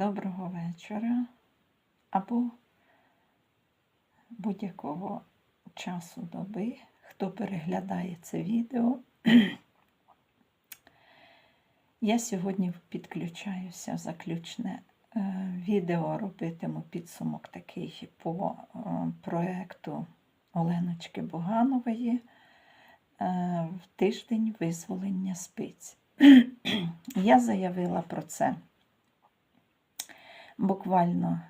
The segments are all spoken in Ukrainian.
Доброго вечора або будь-якого часу доби, хто переглядає це відео. Я сьогодні підключаюся в заключне е, відео, робитиму підсумок такий по е, проєкту Оленочки Буганової е, в тиждень визволення спиць. Я заявила про це буквально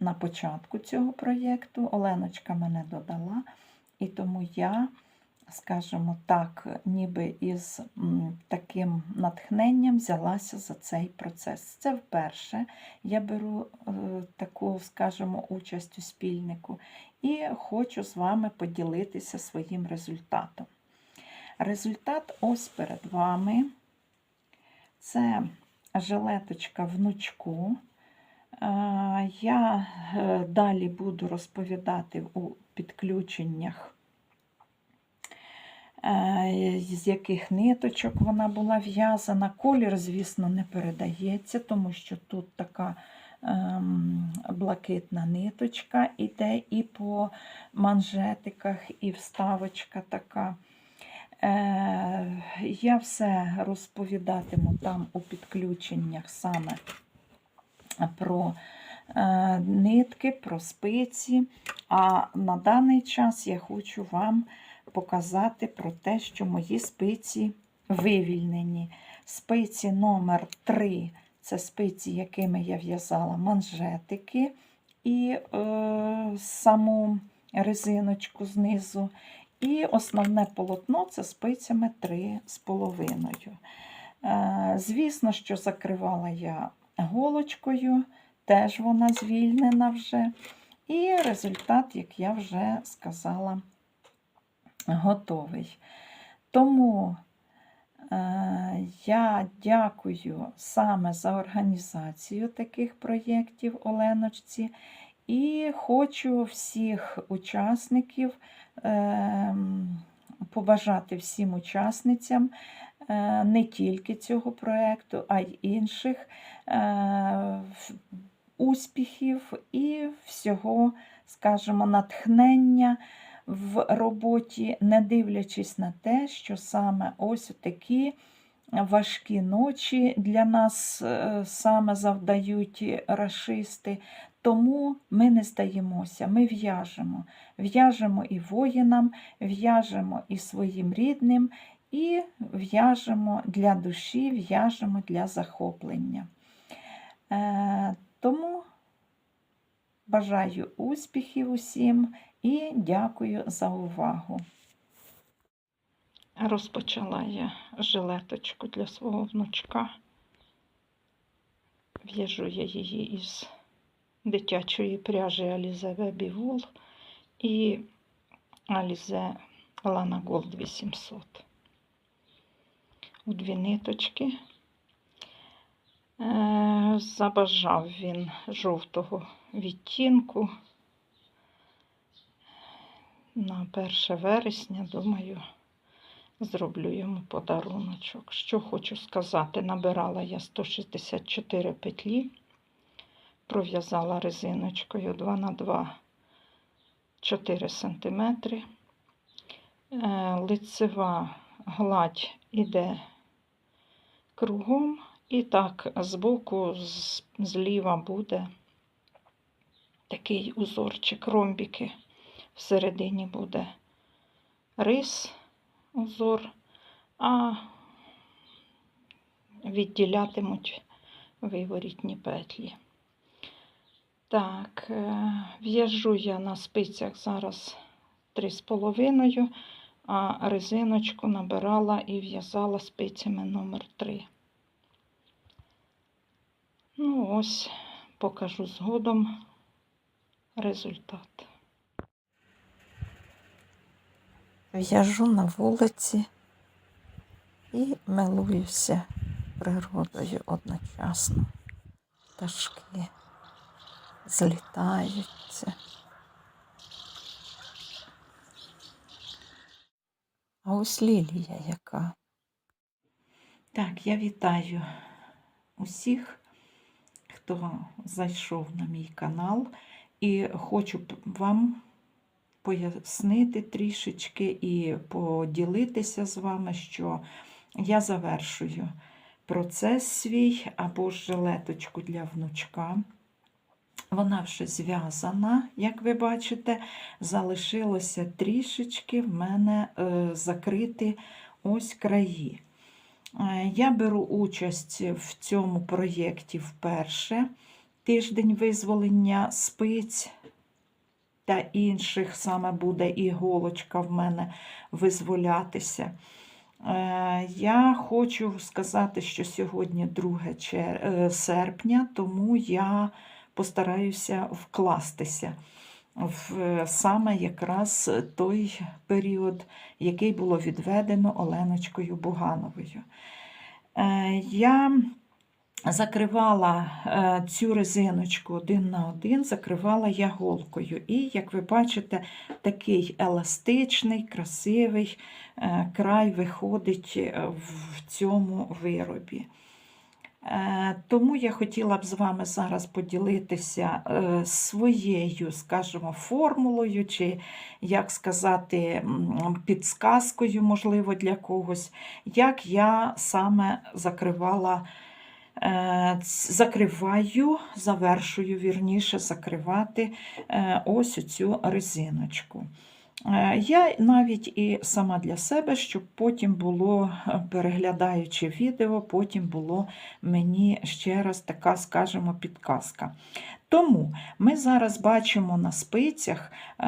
на початку цього проєкту. Оленочка мене додала, і тому я, скажімо так, ніби із таким натхненням взялася за цей процес. Це вперше я беру е, таку, скажімо, участь у спільнику і хочу з вами поділитися своїм результатом. Результат ось перед вами. Це жилеточка внучку. Я е, далі буду розповідати у підключеннях, е, з яких ниточок вона була в'язана. Колір, звісно, не передається, тому що тут така ем, блакитна ниточка іде і по манжетиках, і вставочка така. Е, Я все розповідатиму там у підключеннях саме про е, нитки, про спиці. А на даний час я хочу вам показати про те, що мої спиці вивільнені. Спиці номер 3 це спиці, якими я в'язала манжетики і е, саму резиночку знизу. І основне полотно це спицями 3,5. Е, Звісно, що закривала я голочкою, теж вона звільнена вже. І результат, як я вже сказала, готовий. Тому е, я дякую саме за організацію таких проєктів Оленочці. І хочу всіх учасників ем, побажати всім учасницям е, не тільки цього проєкту, а й інших е, успіхів і всього, скажімо, натхнення в роботі, не дивлячись на те, що саме ось такі важкі ночі для нас е, саме завдають расисти. Тому ми не здаємося, ми в'яжемо. В'яжемо і воїнам, в'яжемо і своїм рідним, і в'яжемо для душі, в'яжемо для захоплення. Е, Тому бажаю успіхів усім і дякую за увагу. Розпочала я жилеточку для свого внучка. В'яжу я її із дитячої пряжі Alize Baby Wool і Alize Lana Gold 800. У дві ниточки. Е, Забажав він жовтого відтінку. На 1 вересня, думаю, зроблю йому подаруночок. Що хочу сказати, набирала я 164 петлі пров'язала резиночкою 2 на 2 4 см. Лицева гладь іде кругом, і так збоку, зліва буде такий узорчик, ромбіки. Всередині буде рис, узор, а відділятимуть виворітні петлі. Так, е, в'яжу я на спицях зараз 3,5, а резиночку набирала і в'язала спицями номер 3 Ну, ось, покажу згодом результат. В'яжу на вулиці і милуюся природою одночасно. Пташки злітаються. А ось лілія яка. Так, я вітаю усіх хто зайшов на мій канал, і хочу вам пояснити трішечки і поділитися з вами, що я завершую процес свій або жилеточку для внучка. Вона вже зв'язана, як ви бачите, залишилося трішечки в мене е, закрити ось краї. Е, Я беру участь в цьому проєкті вперше. Тиждень визволення спиць та інших, саме буде іголочка в мене визволятися. Е, Я хочу сказати, що сьогодні 2 е, серпня, тому я постараюся вкластися в е, саме якраз той період, який було відведено Оленочкою Бугановою. Я закривала е, цю резиночку один на один, закривала я голкою. І, як ви бачите, такий еластичний, красивий е, край виходить е, в цьому виробі. Тому я хотіла б з вами зараз поділитися своєю, скажімо, формулою, чи, як сказати, підсказкою, можливо, для когось, як я саме закривала, закриваю, завершую, вірніше, закривати е, ось цю резиночку. Е, Я навіть і сама для себе, щоб потім було, е, переглядаючи відео, потім було мені ще раз така, скажімо, підказка. Тому ми зараз бачимо на спицях е,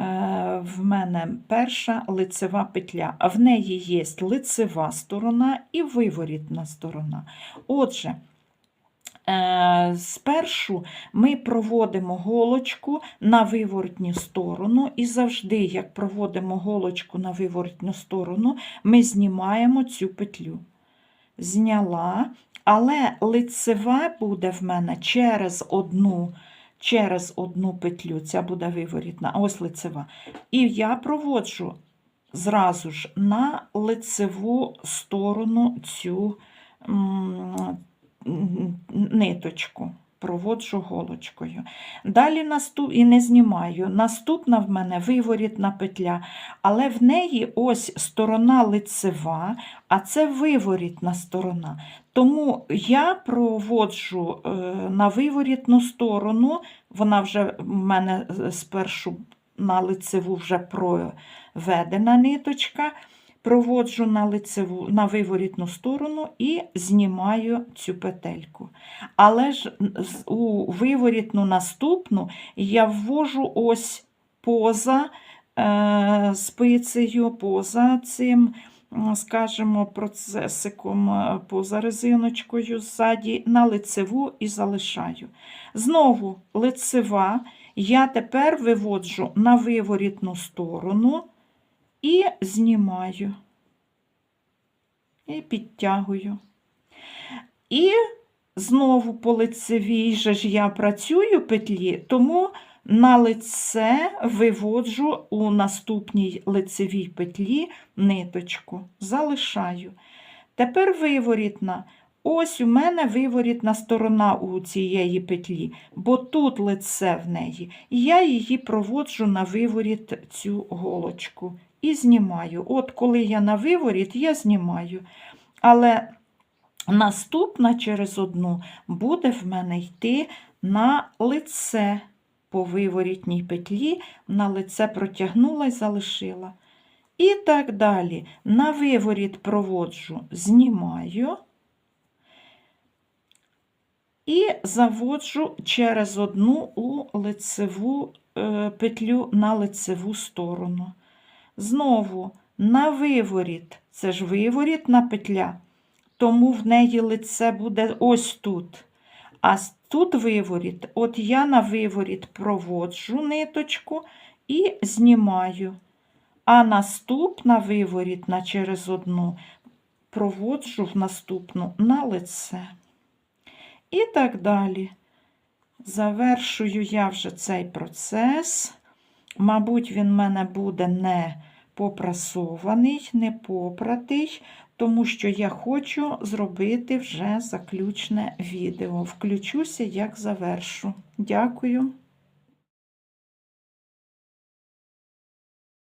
в мене перша лицева петля. В неї є лицева сторона і виворітна сторона. Отже, Е, Спершу ми проводимо голочку на виворотню сторону, і завжди, як проводимо голочку на виворотню сторону, ми знімаємо цю петлю. Зняла, але лицева буде в мене через одну, через одну петлю, ця буде виворітна, ось лицева. І я проводжу зразу ж на лицеву сторону цю ниточку. Проводжу голочкою. Далі наступ... і не знімаю. Наступна в мене виворітна петля, але в неї ось сторона лицева, а це виворітна сторона. Тому я проводжу е, на виворітну сторону, вона вже в мене спершу на лицеву вже проведена ниточка проводжу на лицеву, на виворітну сторону і знімаю цю петельку. Але ж у виворітну наступну я ввожу ось поза е, спицею, поза цим, скажімо, процесиком, е, поза резиночкою ззаді на лицеву і залишаю. Знову лицева. Я тепер виводжу на виворітну сторону і знімаю. І підтягую. І знову по лицевій же ж я працюю петлі, тому на лице виводжу у наступній лицевій петлі ниточку, залишаю. Тепер виворітна. Ось у мене виворітна сторона у цієї петлі, бо тут лице в неї. І я її проводжу на виворіт цю голочку і знімаю. От коли я на виворіт, я знімаю. Але наступна через одну буде в мене йти на лице по виворітній петлі, на лице протягнула і залишила. І так далі. На виворіт проводжу, знімаю і заводжу через одну у лицеву е, петлю на лицеву сторону. Знову на виворіт, це ж виворітна петля, тому в неї лице буде ось тут. А тут виворіт, от я на виворіт проводжу ниточку і знімаю. А наступна виворітна через одну проводжу в наступну на лице. І так далі. Завершую я вже цей процес. Мабуть, він в мене буде не попрасований, не попратий, тому що я хочу зробити вже заключне відео. Включуся, як завершу. Дякую.